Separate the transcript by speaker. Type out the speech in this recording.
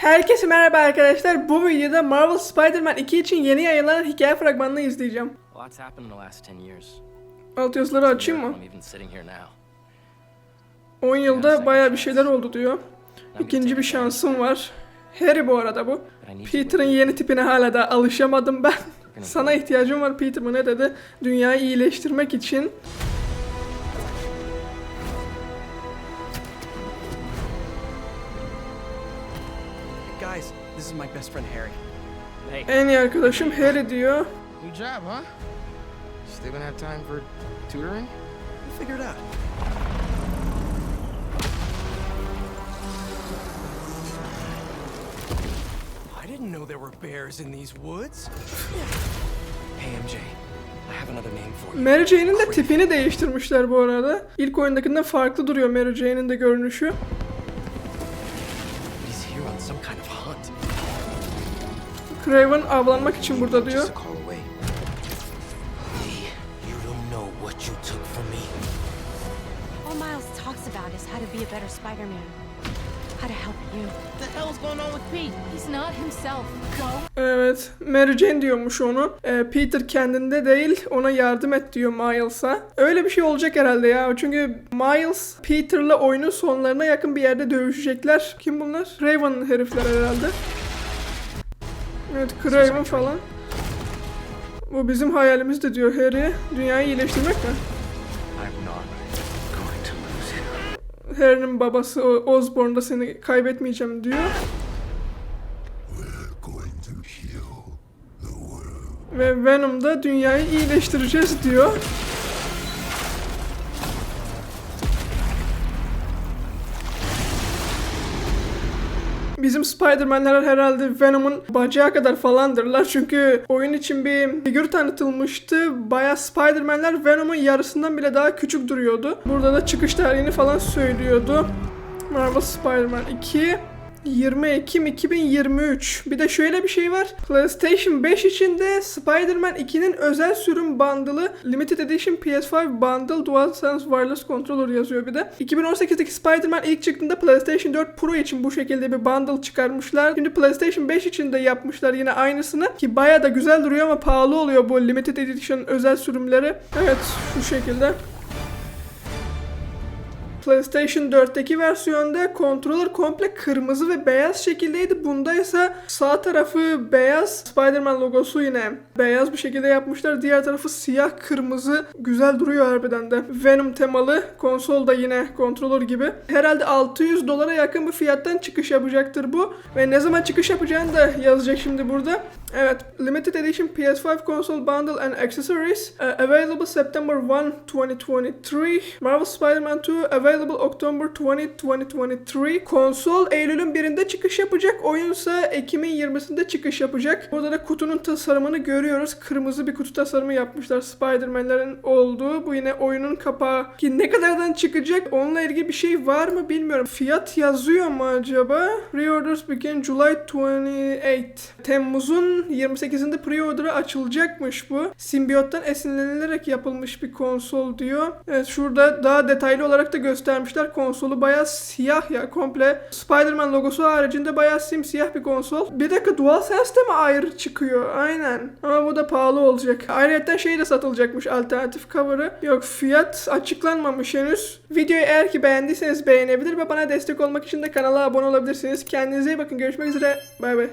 Speaker 1: Herkese merhaba arkadaşlar. Bu videoda Marvel Spider-Man 2 için yeni yayınlanan hikaye fragmanını izleyeceğim.
Speaker 2: Lot's happened in the last 10 years.
Speaker 1: Alt yazıları açayım mı?
Speaker 2: I'm even sitting here now.
Speaker 1: 10 yılda baya bir şeyler oldu diyor. İkinci bir şansım var. Harry bu arada bu. Peter'ın yeni tipine hala da alışamadım ben. Sana ihtiyacım var Peter mı ne dedi? Dünyayı iyileştirmek için.
Speaker 3: Guys, this is my best friend Harry.
Speaker 2: Hey,
Speaker 1: En iyi arkadaşım Harry diyor.
Speaker 4: New job, huh? Still gonna have time for tutoring?
Speaker 3: We'll figure it out. I didn't know there were bears in these woods. hey, MJ. I have another name for you.
Speaker 1: Mary Jane'in de tipini değiştirmişler bu arada. İlk oyundakinden farklı duruyor Mary Jane'in de görünüşü.
Speaker 5: Took from me.
Speaker 6: All Miles talks about is how to be a better Spider-Man. How to help you.
Speaker 5: What the hell's going on with Pete?
Speaker 6: He's not himself. Go.
Speaker 1: Evet, Mary Jane diyormuş onu. Ee, Peter kendinde değil, ona yardım et diyor Miles'a. Öyle bir şey olacak herhalde ya. Çünkü Miles, Peter'la oyunun sonlarına yakın bir yerde dövüşecekler. Kim bunlar? Raven herifler herhalde. Evet, Craven falan. Bu bizim hayalimizdi diyor Harry. Dünyayı iyileştirmek mi?
Speaker 2: I'm not going to lose him.
Speaker 1: Harry'nin babası o- Osborn da seni kaybetmeyeceğim diyor. Ve Venom da dünyayı iyileştireceğiz diyor. Bizim Spider-Man'ler herhalde Venom'un bacağı kadar falandırlar. Çünkü oyun için bir figür tanıtılmıştı. Baya Spider-Man'ler Venom'un yarısından bile daha küçük duruyordu. Burada da çıkış tarihini falan söylüyordu. Marvel Spider-Man 2 20 Ekim 2023. Bir de şöyle bir şey var. PlayStation 5 için de Spider-Man 2'nin özel sürüm bundle'ı Limited Edition PS5 Bundle DualSense Wireless Controller yazıyor bir de. 2018'deki Spider-Man ilk çıktığında PlayStation 4 Pro için bu şekilde bir bundle çıkarmışlar. Şimdi PlayStation 5 için de yapmışlar yine aynısını ki baya da güzel duruyor ama pahalı oluyor bu Limited Edition özel sürümleri. Evet şu şekilde. PlayStation 4'teki versiyonda kontroller komple kırmızı ve beyaz şekildeydi. Bunda ise sağ tarafı beyaz, Spider-Man logosu yine beyaz bir şekilde yapmışlar. Diğer tarafı siyah kırmızı. Güzel duruyor harbiden de. Venom temalı. Konsol da yine kontroller gibi. Herhalde 600 dolara yakın bir fiyattan çıkış yapacaktır bu. Ve ne zaman çıkış yapacağını da yazacak şimdi burada. Evet, Limited Edition PS5 Console Bundle and Accessories uh, available September 1, 2023. Marvel Spider-Man 2 available October 20, 2023. Konsol Eylül'ün birinde çıkış yapacak. Oyunsa Ekim'in 20'sinde çıkış yapacak. Burada da kutunun tasarımını görüyoruz. Kırmızı bir kutu tasarımı yapmışlar Spider-Man'lerin olduğu. Bu yine oyunun kapağı. Ki ne kadardan çıkacak onunla ilgili bir şey var mı bilmiyorum. Fiyat yazıyor mu acaba? Pre-orders begin July 28. Temmuz'un 28'inde pre-order'a açılacakmış bu. Simbiyottan esinlenilerek yapılmış bir konsol diyor. Evet şurada daha detaylı olarak da göstermişler. Konsolu bayağı siyah ya komple. Spider-Man logosu haricinde bayağı simsiyah bir konsol. Bir dakika DualSense de mi ayrı çıkıyor? Aynen. Ama bu da pahalı olacak. Ayrıca şey de satılacakmış alternatif cover'ı. Yok fiyat açıklanmamış henüz. Videoyu eğer ki beğendiyseniz beğenebilir ve bana destek olmak için de kanala abone olabilirsiniz. Kendinize iyi bakın. Görüşmek üzere. Bay bay.